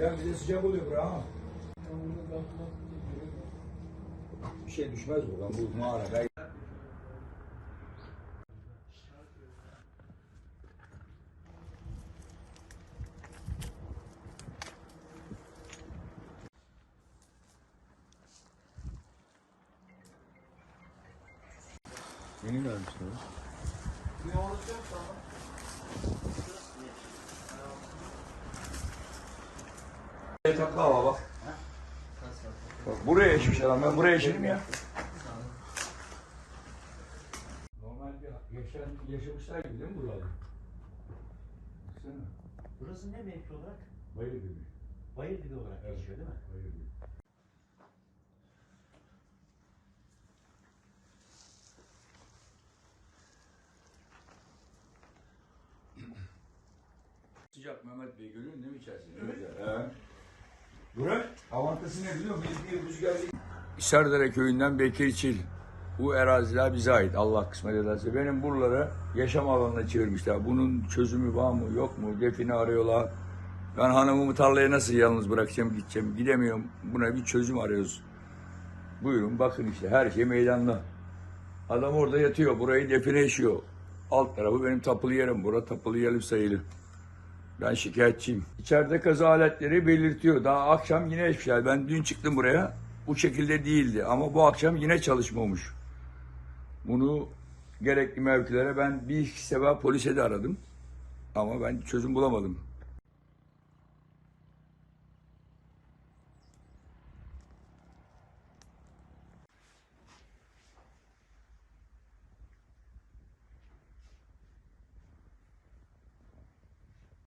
Ya bize sıcak oluyor bura ama. Bir şey düşmez buradan bu mağara. Yeni gelmişler. Tatlı hava bak. Bak buraya yaşamış adam. Ben buraya yaşadım ya. Normal bir yaşamışlar gibi değil mi buralarda? Baksana. Burası ne mevki olarak? Bayır gibi. Bayır dibi olarak Evet. geçiyor değil mi? Bayır gibi. Sıcak Mehmet Bey görüyorsun değil mi içerisinde? Güzel. Evet. Burak, avantajı ne biliyor musun? Bir rüzgar değil. Serdere köyünden Bekir Çil. Bu eraziler bize ait Allah kısmet ederse. Benim buraları yaşam alanına çevirmişler. Bunun çözümü var mı yok mu? Defini arıyorlar. Ben hanımımı tarlaya nasıl yalnız bırakacağım gideceğim. Gidemiyorum. Buna bir çözüm arıyoruz. Buyurun bakın işte her şey meydanda. Adam orada yatıyor. Burayı define yaşıyor. Alt tarafı benim tapılı yerim. Bura tapılı yerim sayılır. Ben şikayetçiyim. İçeride kazı aletleri belirtiyor. Daha akşam yine hiçbir şey. Ben dün çıktım buraya. Bu şekilde değildi. Ama bu akşam yine çalışma olmuş. Bunu gerekli mevkilere ben bir iki sefer polise de aradım. Ama ben çözüm bulamadım.